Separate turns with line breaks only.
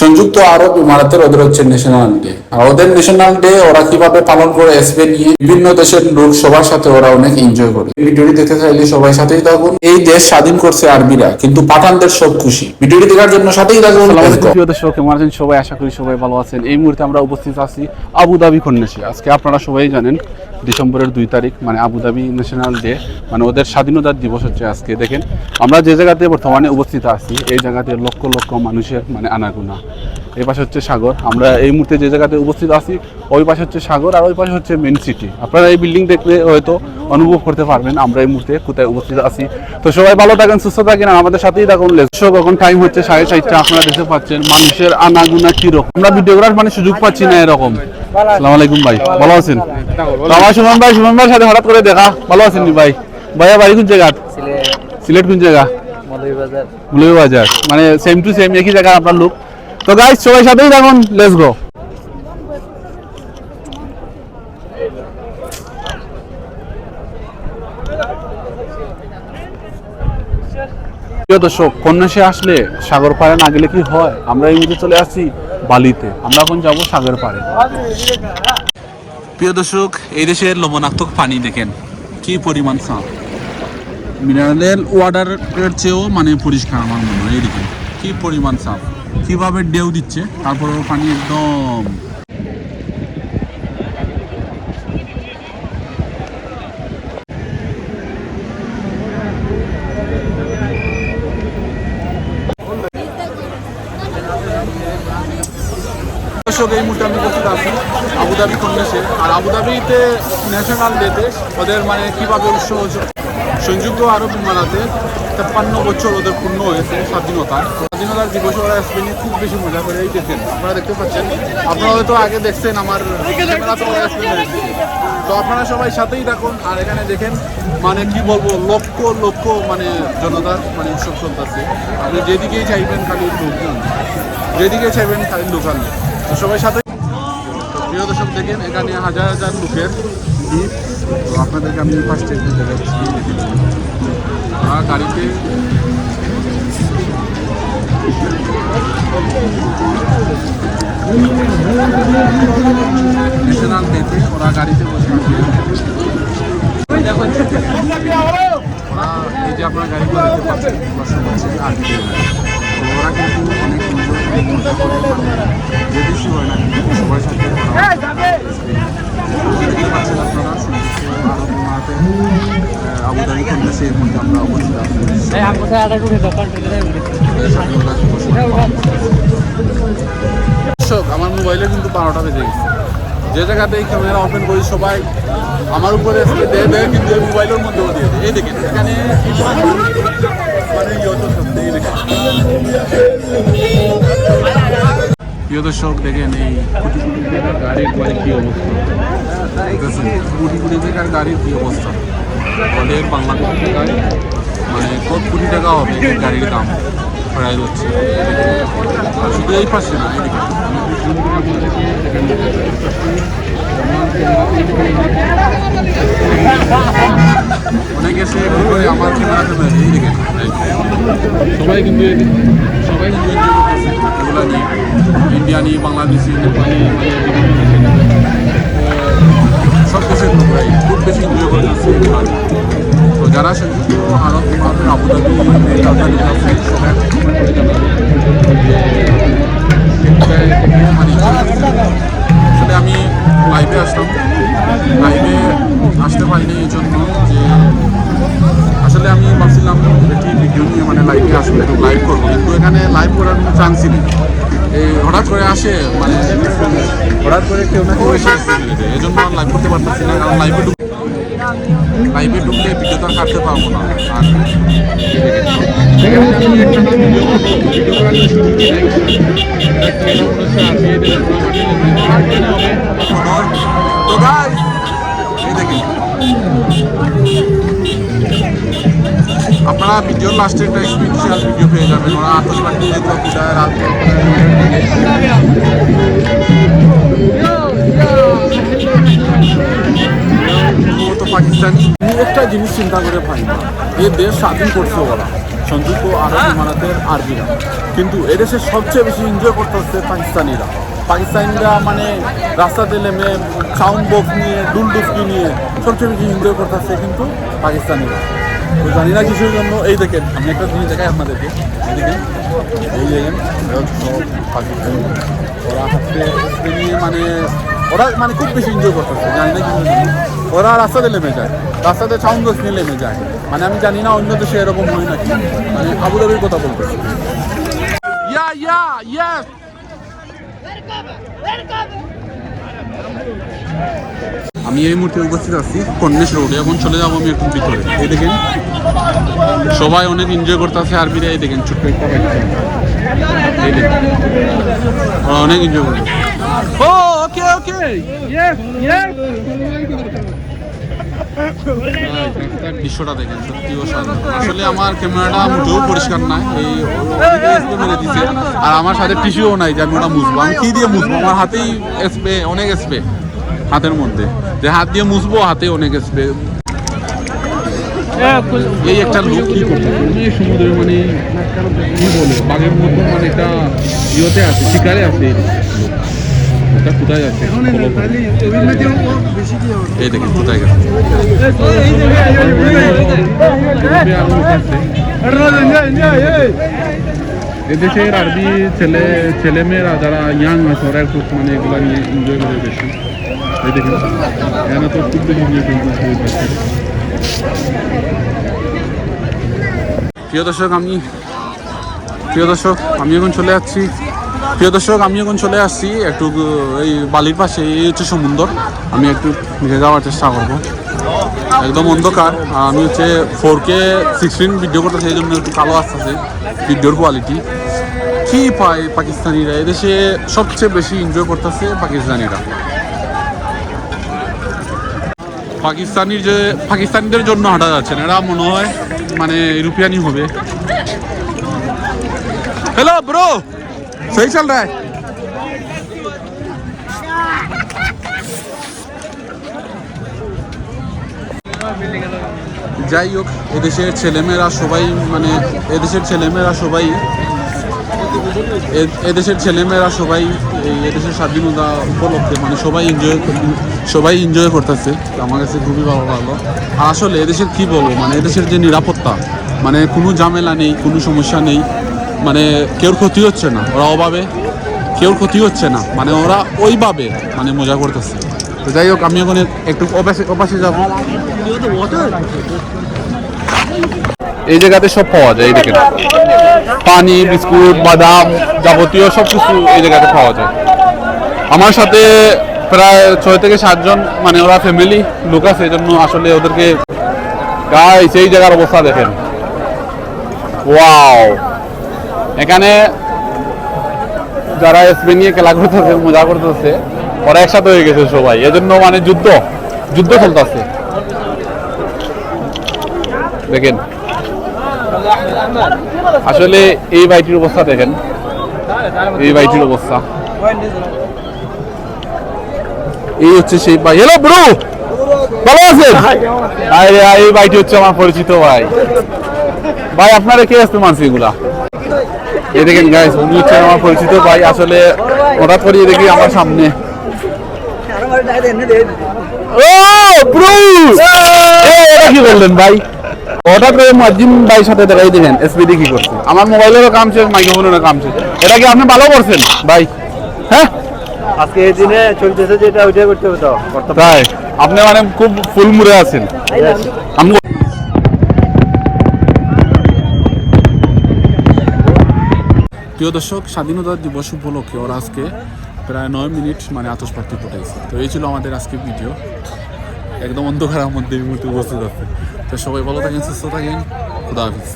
সংযুক্ত আরব ইমারাতের ওদের হচ্ছে ন্যাশনাল ডে আর ওদের ন্যাশনাল ডে ওরা কীভাবে পালন করে এসবে নিয়ে বিভিন্ন দেশের লোক সবার সাথে ওরা অনেক এনজয় করে। ভিডিওটি দেখতে চাইলে সবাই সাথেই থাকুন। এই দেশ স্বাধীন করছে আরবিরা কিন্তু পাঠানদের সব খুশি। ভিডিওটি দেখার জন্য সাথেই থাকুন।
প্রিয় দর্শক কেমন আছেন? সবাই আশা করি সবাই ভালো আছেন। এই মুহূর্তে আমরা উপস্থিত আছি আবুধাবি কন্যাসী আজকে আপনারা সবাই জানেন ডিসেম্বরের দুই তারিখ মানে আবুধাবি ন্যাশনাল ডে মানে ওদের স্বাধীনতার দিবস হচ্ছে আজকে। দেখেন, আমরা যে জায়গাতে বর্তমানে উপস্থিত আছি, এই জায়গাতে লক্ষ লক্ষ মানুষের মানে আনাগুনা। এ পাশে হচ্ছে সাগর। আমরা এই মুহূর্তে যে জায়গাতে উপস্থিত আছি ওই পাশে হচ্ছে সাগর আর ওই পাশে হচ্ছে মেন সিটি আপনারা এই বিল্ডিং দেখলে হয়তো অনুভব করতে পারবেন আমরা এই মুহূর্তে কোথায় উপস্থিত আছি। তো সবাই ভালো থাকেন সুস্থ থাকেন আমাদের সাথেই থাকুন। লেসক এখন টাইম হচ্ছে সাড়ে চারটা আপনারা দেখতে পাচ্ছেন মানুষের আনাগুনা কীরকম। আমরা ভিডিওগ্রাফ মানে সুযোগ পাচ্ছি না এরকম। সালাম আলাইকুম ভাই ভালো আছেন? আমার সুমন ভাই সুমন ভাইয়ের সাথে হঠাৎ করে দেখা। ভালো আছেন ভাই? ভাইয়া বাড়ি কোন জায়গা? সিলেট কোন জায়গা? বাজার মানে সেম টু সেম একই জায়গা আপনার লোক তো গাইস সবাই সাথেই থাকুন লেটস গো প্রিয় দর্শক কন্যাসে আসলে সাগর পাড়ে না গেলে কি হয়? আমরা এই মুহূর্তে চলে আসছি বালিতে। আমরা এখন যাব সাগর পাড়ে। প্রিয় দর্শক, এই দেশের লবণাক্ত পানি দেখেন, কি পরিমাণ সাপ মিনারেল ওয়াটারের চেয়েও মানে পরিষ্কার আমার মনে হয় এদিকে কি পরিমাণ সাপ কীভাবে ডেউ দিচ্ছে, তারপরেও পানি একদম দর্শক এই মুহূর্তে আমি উপস্থিত আছি আবুধাবি কন্যাসে আর আবুধাবিতে ন্যাশনাল ডেতে ওদের মানে কীভাবে উৎসব সংযুক্ত আরব ইমারাতে তেপ্পান্ন বছর ওদের পূর্ণ হয়েছে স্বাধীনতার স্বাধীনতার দিবসে ওরা স্পেনে খুব বেশি মজা করে এই দেখেন, আপনারা দেখতে পাচ্ছেন। আপনারা হয়তো আগে দেখছেন আমার তো আপনারা সবাই সাথেই থাকুন, আর এখানে দেখেন মানে কি বলব, লক্ষ লক্ষ মানে জনতার মানে উৎসব চলতেছে। আপনি যেদিকেই চাইবেন খালি লোকজন, যেদিকে চাইবেন খালি লোকাল সবাই সাথে প্রিয় দর্শক, দেখেন এখানে হাজার হাজার লোকের ভিড়। তো আপনাদেরকে আমি ফার্স্ট এসে দেখাচ্ছি গাড়িতে ন্যাশনাল ডেতে ওরা গাড়িতে বসে আছে। ওরা এই যে আপনার গাড়িগুলো দেখতে ওরা কিন্তু মধ্যে আমরা মোবাইলে কিন্তু বারোটা বেজে গেছে। যে জায়গাতেই ক্যামেরা ওপেন করি সবাই আমার উপরে দেয় দেয়, কিন্তু এই মোবাইলের মধ্যেও দিয়ে দেয়। এই দেখেন, এখানে প্রিয় দর্শক, দেখেন এই কোটি কোটি টাকার গাড়ির মানে কি অবস্থা? কোটি কোটি টাকার গাড়ির কি অবস্থা? ওদের বাংলাদেশ টাকায় মানে কত কোটি টাকা হবে গাড়ির দাম? প্রায় হচ্ছে শুধু এই পাশে না অনেকে এসে বলে আমার ক্যামেরা এই দেখেন সবাই কিন্তু সবাই কিন্তু এগুলো নিয়ে ইন্ডিয়ানি বাংলাদেশি নেপালি সব দেশের খুব বেশি এনজয় এগুলো নিয়ে। তো যারা সংযুক্ত আরব আবুধাবি রাজধানী আছে সবাই লাইভে আসলাম। লাইভে আসতে পারিনি এই জন্য যে আসলে আমি ভাবছিলাম একটি ভিডিও নিয়ে মানে লাইভে আসলে লাইভ করব, কিন্তু এখানে লাইভ করার কোনো চান্সই নেই। এই হঠাৎ করে আসে মানে হঠাৎ করে কেউ না কেউ এসে এই জন্য লাইভ করতে পারতেছি না, কারণ লাইভে ঢুক লাইভে ঢুকলে ভিডিও তো আর কাটতে পারব না। আর তো আপনারা ভিডিওর লাস্টে একটা স্পেশাল ভিডিও পেয়ে যাবেন। ওরা আতসবাজি রাত সম্ভবত পাকিস্তানি। একটা জিনিস চিন্তা করে না এই দেশ স্বাধীন করছে ওরা। সংযুক্ত আরব ইমারাতের আরবিরা। কিন্তু এদেশে সবচেয়ে বেশি এনজয় করতে হচ্ছে পাকিস্তানিরা। পাকিস্তানিরা মানে রাস্তাতে নেমে সাউন্ড বক্স নিয়ে ডুলডুস্কি নিয়ে সবচেয়ে বেশি এনজয় করতে হচ্ছে কিন্তু পাকিস্তানিরা। তো জানি না কিছুর জন্য। এই দেখেন আমি একটা জিনিস দেখাই আপনাদেরকে। এই দেখেন এই দেখেন পাকিস্তানি। ওরা হাতে হাতে নিয়ে মানে ওরা মানে খুব বেশি এনজয় করতেছে জানি না কিছুর জন্য। ওরা রাস্তাতে নেমে যায় রাস্তাতে সাউন্ড বক্স নিয়ে নেমে যায়। মানে আমি জানি না অন্য দেশে এরকম হয় নাকি। মানে আবুধাবির কথা বলতেছি। Yeah yeah yes. আমি এই মুহূর্তে উপস্থিত আছি কন্যাশ রোডে। এখন চলে যাব আমি একটু ভিতরে। এই দেখেন সবাই অনেক এনজয় করতেছে আরবিরা। এই দেখেন ছোট্ট একটা এই দেখেন অনেক এনজয় করে। ও ওকে ওকে ইয়েস ইয়েস দৃশ্যটা দেখেন, সত্যি অসাধারণ। আসলে আমার ক্যামেরাটা মোটেও পরিষ্কার না এই মেরে দিছে। আর আমার সাথে টিস্যুও নাই যে আমি ওটা মুছবো। আমি কি দিয়ে মুছবো? আমার হাতেই স্প্রে, অনেক স্প্রে হাতের মধ্যে। যে হাত দিয়ে মুছবো হাতে অনেক স্প্রে। এই একটা লোক কি করছে অনেক সমুদ্রের মানে কি বলে? বাঘের মতো মানে একটা ইয়েতে আছে, শিকারে আছে। এই লোক। কোথায় যাচ্ছে? এই দেখেন কোথায় গেছে? এদেশের আরবি ছেলে ছেলেমেয়েরা যারা ইয়াং আছে ওরা একটু মানে এগুলো নিয়ে এনজয় করে বেশি। এই দেখেন এখানে তো খুব বেশি। প্রিয় দর্শক আমি প্রিয় দর্শক আমি এখন চলে যাচ্ছি। প্রিয় দর্শক আমি এখন চলে আসছি একটু এই বালির পাশে, এই হচ্ছে সমুদ্র আমি একটু ঘিরে যাওয়ার চেষ্টা করব। একদম অন্ধকার। আমি হচ্ছে ফোর কে সিক্সটিন ভিডিও করতে সেই জন্য একটু কালো আসতেছে ভিডিওর কোয়ালিটি কি পায় পাকিস্তানিরা? এদেশে সবচেয়ে বেশি এনজয় করতেছে পাকিস্তানিরা। পাকিস্তানির যে, পাকিস্তানিদের জন্য হাঁটা যাচ্ছে না। এরা মনে হয় মানে ইউরোপিয়ানই হবে। হ্যালো ব্রো सही चल रहा है যাই হোক এদেশের ছেলেমেয়েরা সবাই মানে এদেশের ছেলেমেয়েরা সবাই এ- এদেশের ছেলেমেয়েরা সবাই এই এদেশের স্বাধীনতা উপলক্ষে মানে সবাই এনজয় সবাই এনজয় করতেছে আমার কাছে খুবই ভালো লাগলো আর আসলে এদেশের কি বলবো মানে এদেশের যে নিরাপত্তা মানে কোনো ঝামেলা নেই কোনো সমস্যা নেই মানে কেউর ক্ষতি হচ্ছে না, ওরা অভাবে কেউর ক্ষতি হচ্ছে না মানে ওরা ওইভাবে মানে মজা করতেছে। তো যাই হোক, আমি এখন একটু অপাশে অপাশে যাব। এই জায়গাতে সব পাওয়া যায়, এই পানি, বিস্কুট, বাদাম যাবতীয় সব কিছু এই জায়গাতে পাওয়া যায়। আমার সাথে প্রায় ছয় থেকে সাতজন মানে ওরা ফ্যামিলি লোক আছে, এই জন্য আসলে ওদেরকে গাইস এই জায়গার অবস্থা দেখেন। ওয়াও যারা এসপি নিয়ে খেলা করতেছে, মজা করতেছে, ওরা একসাথে হয়ে গেছে সবাই। এজন্য মানে যুদ্ধ যুদ্ধ চলতেছে। দেখেন। আসলে এই বাড়িটির অবস্থা দেখেন। এই বাড়িটির অবস্থা। এই হচ্ছে সেই ভাই। হ্যালো ব্রো ভালো আছেন? এই ভাইটি হচ্ছে আমার পরিচিত ভাই। ভাই, আপনারা কে আসতে মানছি এগুলা? এই দেখেন গাইস উনি আমার পরিচিত ভাই। আসলে হঠাৎ করে দেখি আমার সামনে। ও ব্রো এটা কি বললেন ভাই? হঠাৎ করে মুয়াজ্জিম ভাই সাথে দেখাই দেখেন এসপিডি কি করছে। আমার মোবাইলেরও কাম শেষ মাইক্রোফোনেরও কাম শেষ। এটা কি আপনি ভালো করছেন? ভাই হ্যাঁ?
আজকে এই দিনে চলতেছে যেটা ওইটাই করতে হবে তো।
তাই। আপনি মানে খুব ফুল মুড়ে আছেন আমি প্রিয় দর্শক, স্বাধীনতা দিবস উপলক্ষে ওরা আজকে প্রায় নয় মিনিট মানে আতসবাতি ফুটাইছে। তো এই ছিল আমাদের আজকে ভিডিও। একদম অন্ধকারের মধ্যে এই উপস্থিত আছে। তো সবাই ভালো থাকেন, সুস্থ থাকেন। খুদা হাফিজ।